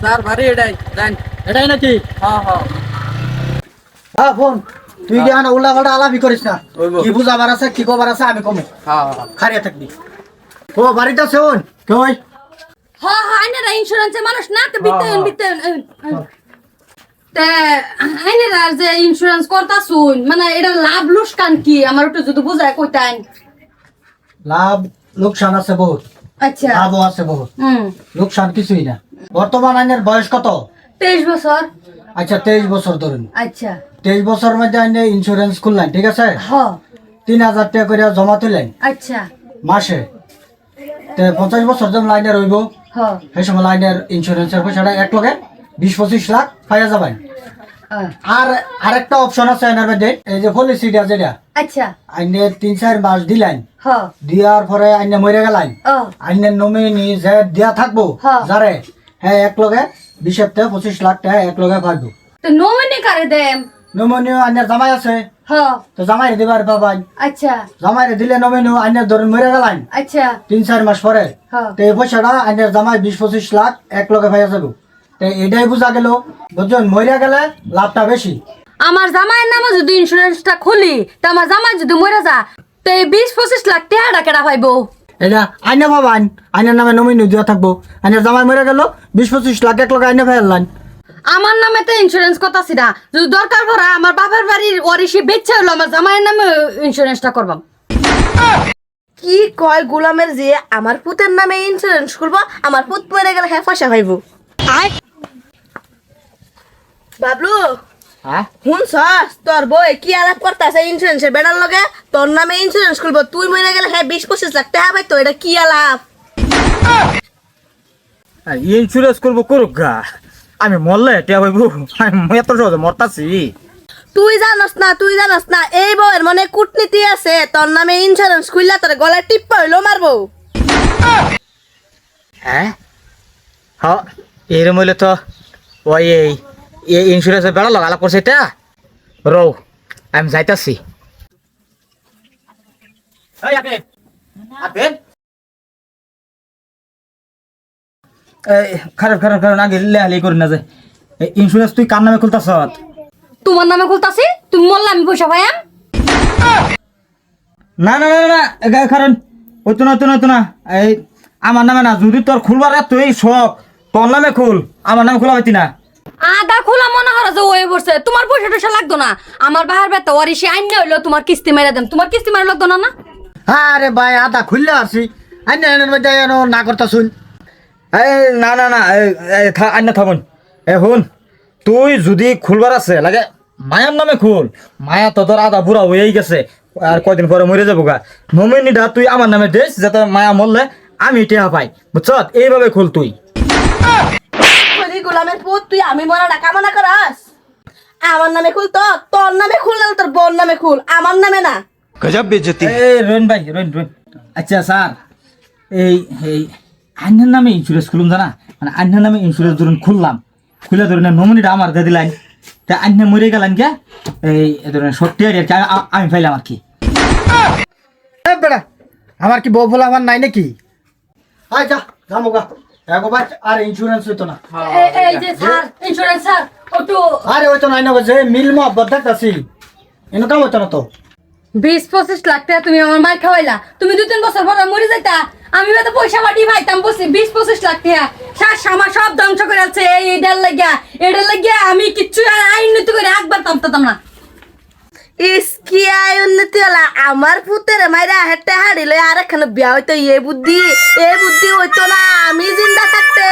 Sir ভারী এটাই জান এটাই নাকি? হ্যাঁ হ্যাঁ। হ্যাঁ ফোন। তুই কি আনা উল্লা পাল্টা আলাপি করিস না? কি বুঝাবার আছে কি কবার আছে আমি কমে। হ্যাঁ হ্যাঁ। খারিয়া থাকবি। ও বাড়িটা শোন। কই? হ্যাঁ হ্যাঁ আইনারা ইন্স্যুরেন্সের মানুষ না তো তে আইনারা যে ইন্স্যুরেন্স করতা শুন মানে এটা লাভ লুসকান কি? আমার একটু যদি বুঝায় কইতান লাভ লোকসান আছে বহুত। আচ্ছা। লাভও আছে বহুত। হুম। লোকসান কিছুই না। বর্তমান আইনের বয়স কত? তেইশ বছর। আচ্ছা তেইশ বছর ধরুন। আচ্ছা। তেইশ বছর মধ্যে আইনে ইন্স্যুরেন্স খুললেন ঠিক আছে? তিন হাজার টাকা করে জমা তুলেন আচ্ছা। মাসে? পঞ্চাশ বছর যখন লাইনে রইব। সেই সময় লাইনের ইন্স্যুরেন্সের পয়সাটা এক লগে বিশ পঁচিশ লাখ পাইয়া যাবেন। আর আরেকটা অপশন আছে এনার মধ্যে এই যে পলিসিটা যেটা আচ্ছা। আইনে তিন চার মাস দিলেন। হ। দিয়ার পরে আইনে মরে গেলেন। আইনের নমিনি যে দিয়া থাকব। যারে হ্যাঁ এক লগে বিশ পঁচিশ লাখ টাকা এক লগে তো নমিনি কারে দেম? আইনের জামাই আছে। হ। তো জামাই দিবার পাবাই আচ্ছা। জামাই দিলে নমিনিও আইনের ধরুন মরে গেলেন আচ্ছা। তিন চার মাস পরে। তো এই পয়সাটা আইনের জামাই বিশ পঁচিশ লাখ এক লগে পাইয়া যাব। তো এটাই বোঝা গেল। বুঝছেন মরে গেলে লাভটা বেশি। আমার জামাইয়ের নামে যদি ইন্স্যুরেন্সটা খুলি তো আমার জামাই যদি মরে যা তো এই বিশ পঁচিশ লাখ টাকা কেটা পাইবো? এটা আইনে পাবান আইনের নামে নমিনি দেওয়া থাকব। আইনের জামাই মরে গেল বিশ পঁচিশ লাখ এক লগে আইনে ফেলান আমার নামে তো ইন্স্যুরেন্স কথা ছিল যদি দরকার পড়ে আমার বাবার বাড়ির ওয়ারিশি বেচে হলো আমার জামাইয়ের নামে ইন্স্যুরেন্সটা করবাম। কি কয় গোলামের যে আমার পুতের নামে ইন্স্যুরেন্স করব আমার পুত মরে গেলে হ্যাঁ পয়সা পাইব বাবলু শুনছস? তোর বই কি আলাপ করতেছে ইন্স্যুরেন্সের বেড়ার লগে তোর নামে ইন্স্যুরেন্স করব তুই মরে গেলে হ্যাঁ বিশ পঁচিশ লাখ টাকা পাইতো এটা কি আলাপ? ইন্স্যুরেন্স করব করুক গা। আমি মরলে টিয়া ভাইবু আমি এত সহজে মরতাছি। তুই জানস না তুই জানস না এই বউয়ের মনে কূটনীতি আছে। তোর নামে ইন্স্যুরেন্স খুললা তোর গলায় টিপ্পা হইল মারবো। হ্যাঁ? হ এরম হইলে তো ওই এই ইন্স্যুরেন্সের বেড়া লাগালা করছে এটা? রৌ আমি যাইতাছি। খারাপ খারাপ খারাপ আগে লেহালি করি না যে। ইন্স্যুরেন্স তুই কার নামে খুলতাছ তোমার নামে খুলতাছি? তুমি মরলে আমি পয়সা পাইয়াম না না না না, কারণ না না না। এই আমার নামে না যদি তোর খুলবার তুই শখ তোর নামে খুল। আমার নামে খোলা পাইতি না। আদা খোলা মনে হয় যে ওয়ে পড়ছে। তোমার পয়সা টয়সা লাগতো না। আমার বাহার বেতা ওয়ারিশি আইন হইল তোমার কিস্তি মেরে দেন। তোমার কিস্তি মেরে লাগতো না না? আরে ভাই, আদা খুললে আসি। আইনে আইনের মধ্যে না করতা শুন। এই, না না না আইনা থাকুন। এ শুন, তুই যদি খুলবার আছে, লাগে মায়ার নামে খুল। মায়া তো তোর আদা বুড়া হয়েই গেছে, আর কয়দিন পরে মরে যাব গা। নমিনিটা তুই আমার নামে দিস যাতে মায়া মরলে আমি টেহা পাই। বুঝছ? এইভাবে খুল তুই। ওরে গোলামের পুত তুই আমি মরাটা কামনা করাস? আমার নামে খুল তো তোর নামে খুল না তোর বোন নামে খুল আমার নামে না। গজব বেজতি। এই রোহিন ভাই রোহিন রোহিন। আচ্ছা স্যার এই এই আইনের নামে ইন্স্যুরেন্স খুলুম জানা? মানে আইনের নামে ইন্স্যুরেন্স ধরুন খুললাম খুলে ধরুন নমিনিটা আমার দিয়ে দিলেন। তা আইনে মরে গেলেন কে? এই এ ধরুন সত্যি আর কি আমি পাইলাম আর কি। এ বেড়া আমার কি বউ বলা আমার নাই নাকি? আয় যা যামুগা একবার আর ইন্স্যুরেন্স হইতো না। এই- এই যে স্যার ইন্স্যুরেন্স স্যার একটু আরে হইতো নাই না যে মিল মহব্বত দেখতাছি এনে হইতো না তো। বিশ পঁচিশ লাখ টাকা তুমি আমার মার খাওয়াইলা। তুমি দু তিন বছর পরে মরে যাইতা। আমি তো পয়সা মাটি পাইতাম বসে বিশ পঁচিশ লাখ টাকা। শ্বাস আমার সব ধ্বংস করে আছে লাগিয়া এটার লাগিয়া আমি কিচ্ছু আইন নীতি করে একবার তামতাম না। আমি জিন্দা থাকতে।